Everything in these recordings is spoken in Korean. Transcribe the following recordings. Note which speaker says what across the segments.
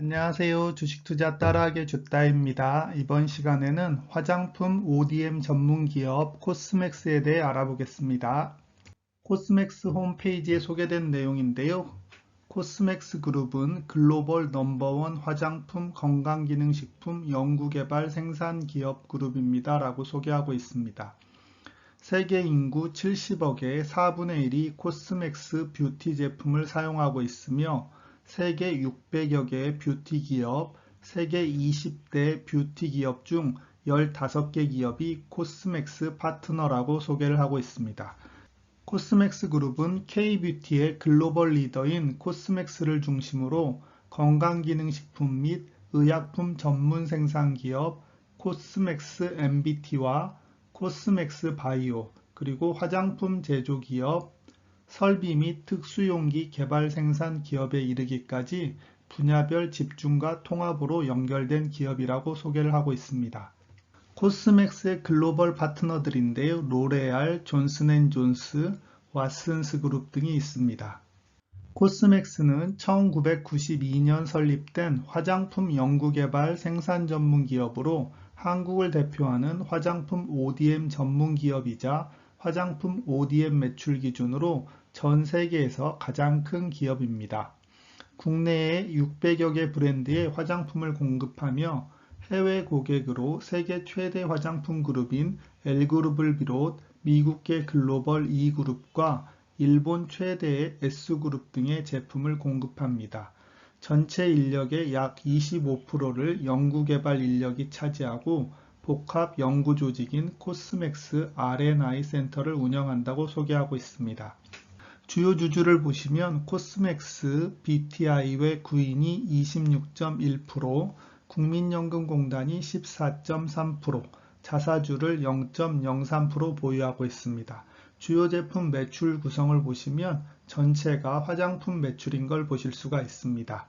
Speaker 1: 안녕하세요. 주식투자 따라하기 주따입니다. 이번 시간에는 화장품 ODM 전문 기업 코스맥스에 대해 알아보겠습니다. 코스맥스 홈페이지에 소개된 내용인데요. 코스맥스 그룹은 글로벌 넘버원 화장품 건강기능식품 연구개발 생산 기업 그룹입니다. 라고 소개하고 있습니다. 세계 인구 70억의 4분의 1이 코스맥스 뷰티 제품을 사용하고 있으며 세계 600여 개의 뷰티 기업, 세계 20대 뷰티 기업 중 15개 기업이 코스맥스 파트너라고 소개를 하고 있습니다. 코스맥스 그룹은 K뷰티의 글로벌 리더인 코스맥스를 중심으로 건강기능식품 및 의약품 전문 생산 기업 코스맥스 MBT와 코스맥스 바이오 그리고 화장품 제조 기업 설비 및 특수용기 개발 생산 기업에 이르기까지 분야별 집중과 통합으로 연결된 기업이라고 소개를 하고 있습니다. 코스맥스의 글로벌 파트너들인데요. 로레알, 존슨앤존스, 왓슨스 그룹 등이 있습니다. 코스맥스는 1992년 설립된 화장품 연구개발 생산 전문 기업으로 한국을 대표하는 화장품 ODM 전문 기업이자 화장품 ODM 매출 기준으로 전 세계에서 가장 큰 기업입니다. 국내에 600여 개 브랜드의 화장품을 공급하며 해외 고객으로 세계 최대 화장품 그룹인 L그룹을 비롯 미국계 글로벌 E그룹과 일본 최대의 S그룹 등의 제품을 공급합니다. 전체 인력의 약 25%를 연구개발 인력이 차지하고 복합 연구 조직인 코스맥스 R&I 센터를 운영한다고 소개하고 있습니다. 주요 주주를 보시면 코스맥스, BTI의 구인이 26.1%, 국민연금공단이 14.3%, 자사주를 0.03% 보유하고 있습니다. 주요 제품 매출 구성을 보시면 전체가 화장품 매출인 걸 보실 수가 있습니다.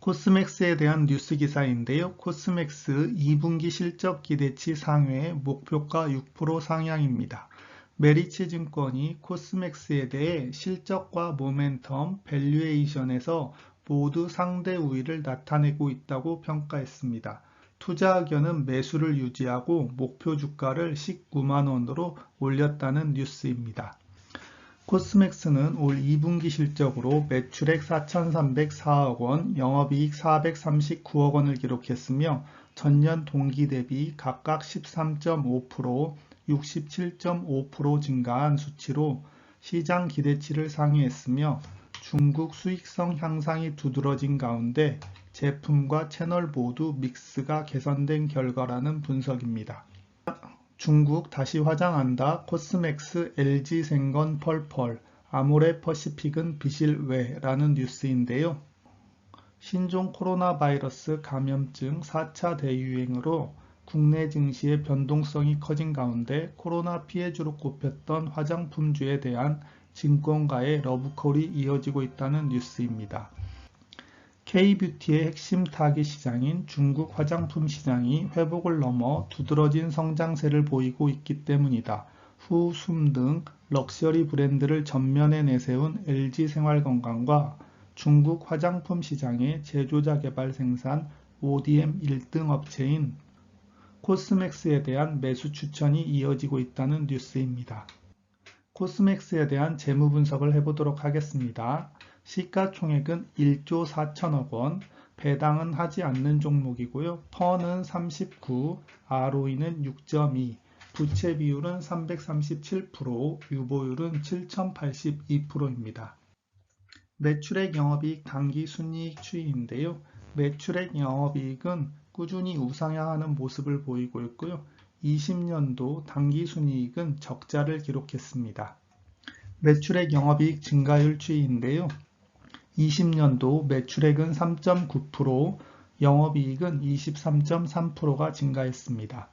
Speaker 1: 코스맥스에 대한 뉴스 기사인데요. 코스맥스 2분기 실적 기대치 상회 목표가 6% 상향입니다. 메리츠 증권이 코스맥스에 대해 실적과 모멘텀, 밸류에이션에서 모두 상대 우위를 나타내고 있다고 평가했습니다. 투자 의견은 매수를 유지하고 목표 주가를 19만원으로 올렸다는 뉴스입니다. 코스맥스는 올 2분기 실적으로 매출액 4,304억 원, 영업이익 439억 원을 기록했으며 전년 동기 대비 각각 13.5%, 67.5% 증가한 수치로 시장 기대치를 상회했으며 중국 수익성 향상이 두드러진 가운데 제품과 채널 모두 믹스가 개선된 결과라는 분석입니다. 중국 다시 화장한다 코스맥스 LG생건 펄펄 아모레 퍼시픽은 비실외라는 뉴스인데요. 신종 코로나 바이러스 감염증 4차 대유행으로 국내 증시의 변동성이 커진 가운데 코로나 피해주로 꼽혔던 화장품주에 대한 증권가의 러브콜이 이어지고 있다는 뉴스입니다. K뷰티의 핵심 타깃 시장인 중국 화장품 시장이 회복을 넘어 두드러진 성장세를 보이고 있기 때문이다. 후 숨 등 럭셔리 브랜드를 전면에 내세운 LG생활건강과 중국 화장품 시장의 제조자 개발 생산 ODM 1등 업체인 코스맥스에 대한 매수 추천이 이어지고 있다는 뉴스입니다. 코스맥스에 대한 재무 분석을 해보도록 하겠습니다. 시가총액은 1조 4천억 원, 배당은 하지 않는 종목이고요. 펀은 39, ROE는 6.2, 부채 비율은 337%, 유보율은 7082%입니다. 매출액 영업이익 단기 순이익 추이인데요. 매출액 영업이익은 꾸준히 우상향하는 모습을 보이고 있고요. 20년도 당기순이익은 적자를 기록했습니다. 매출액 영업이익 증가율 추이인데요. 20년도 매출액은 3.9%, 영업이익은 23.3%가 증가했습니다.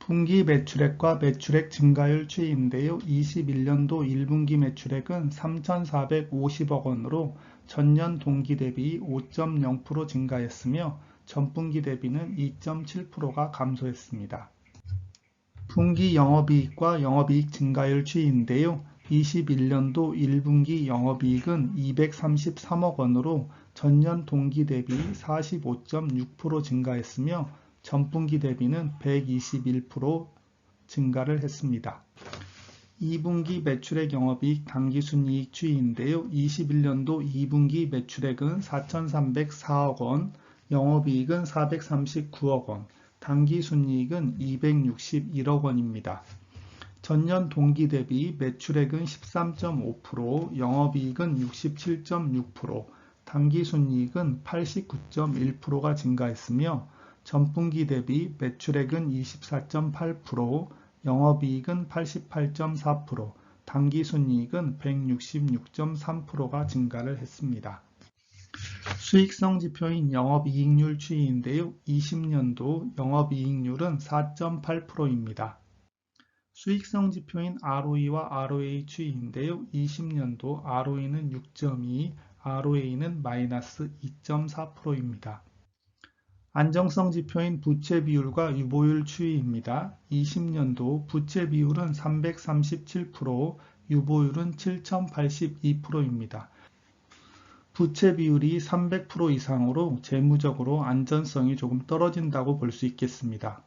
Speaker 1: 분기 매출액과 매출액 증가율 추이인데요. 21년도 1분기 매출액은 3,450억 원으로 전년 동기 대비 5.0% 증가했으며 전분기 대비는 2.7%가 감소했습니다. 분기 영업이익과 영업이익 증가율 추이인데요. 21년도 1분기 영업이익은 233억 원으로 전년 동기 대비 45.6% 증가했으며 전분기 대비는 121% 증가를 했습니다. 2분기 매출액 영업이익 당기순이익 추이인데요. 21년도 2분기 매출액은 4,304억 원, 영업이익은 439억 원, 당기순이익은 261억 원입니다. 전년 동기 대비 매출액은 13.5%, 영업이익은 67.6%, 당기순이익은 89.1%가 증가했으며 전분기 대비 매출액은 24.8%, 영업이익은 88.4%, 당기순이익은 166.3%가 증가를 했습니다. 수익성 지표인 영업이익률 추이인데요. 20년도 영업이익률은 4.8%입니다. 수익성 지표인 ROE와 ROA 추이인데요. 20년도 ROE는 6.2, ROA는 마이너스 2.4%입니다. 안정성 지표인 부채 비율과 유보율 추이입니다. 20년도 부채 비율은 337%, 유보율은 7082%입니다. 부채 비율이 300% 이상으로 재무적으로 안전성이 조금 떨어진다고 볼 수 있겠습니다.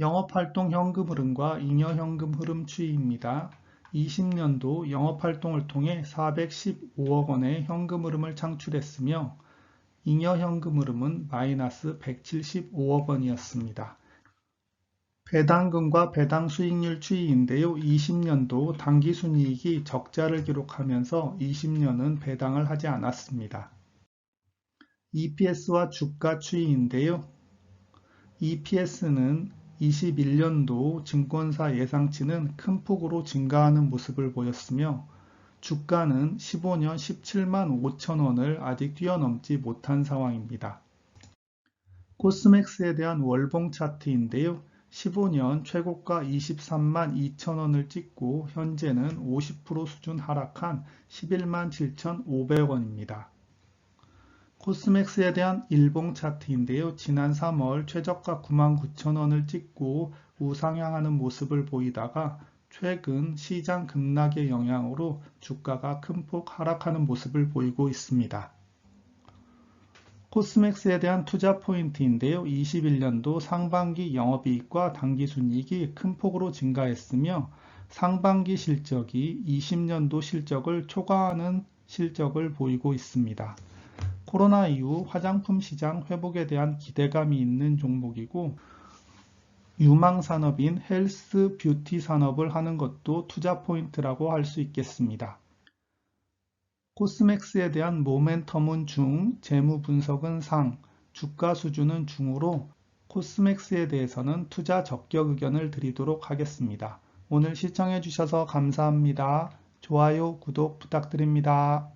Speaker 1: 영업활동 현금 흐름과 잉여 현금 흐름 추이입니다. 20년도 영업활동을 통해 415억 원의 현금 흐름을 창출했으며 잉여 현금 흐름은 마이너스 175억 원이었습니다. 배당금과 배당 수익률 추이인데요. 20년도 당기순이익이 적자를 기록하면서 20년은 배당을 하지 않았습니다. EPS와 주가 추이인데요. EPS는 21년도 증권사 예상치는 큰 폭으로 증가하는 모습을 보였으며 주가는 15년 17만 5천 원을 아직 뛰어넘지 못한 상황입니다. 코스맥스에 대한 월봉 차트인데요. 15년 최고가 23만 2천 원을 찍고 현재는 50% 수준 하락한 11만 7,500원입니다. 코스맥스에 대한 일봉 차트인데요. 지난 3월 최저가 99,000원을 찍고 우상향하는 모습을 보이다가 최근 시장 급락의 영향으로 주가가 큰 폭 하락하는 모습을 보이고 있습니다. 코스맥스에 대한 투자 포인트인데요. 21년도 상반기 영업이익과 당기순이익이 큰 폭으로 증가했으며 상반기 실적이 20년도 실적을 초과하는 실적을 보이고 있습니다. 코로나 이후 화장품 시장 회복에 대한 기대감이 있는 종목이고 유망 산업인 헬스 뷰티 산업을 하는 것도 투자 포인트라고 할 수 있겠습니다. 코스맥스에 대한 모멘텀은 중, 재무 분석은 상, 주가 수준은 중으로 코스맥스에 대해서는 투자 적격 의견을 드리도록 하겠습니다. 오늘 시청해 주셔서 감사합니다. 좋아요, 구독 부탁드립니다.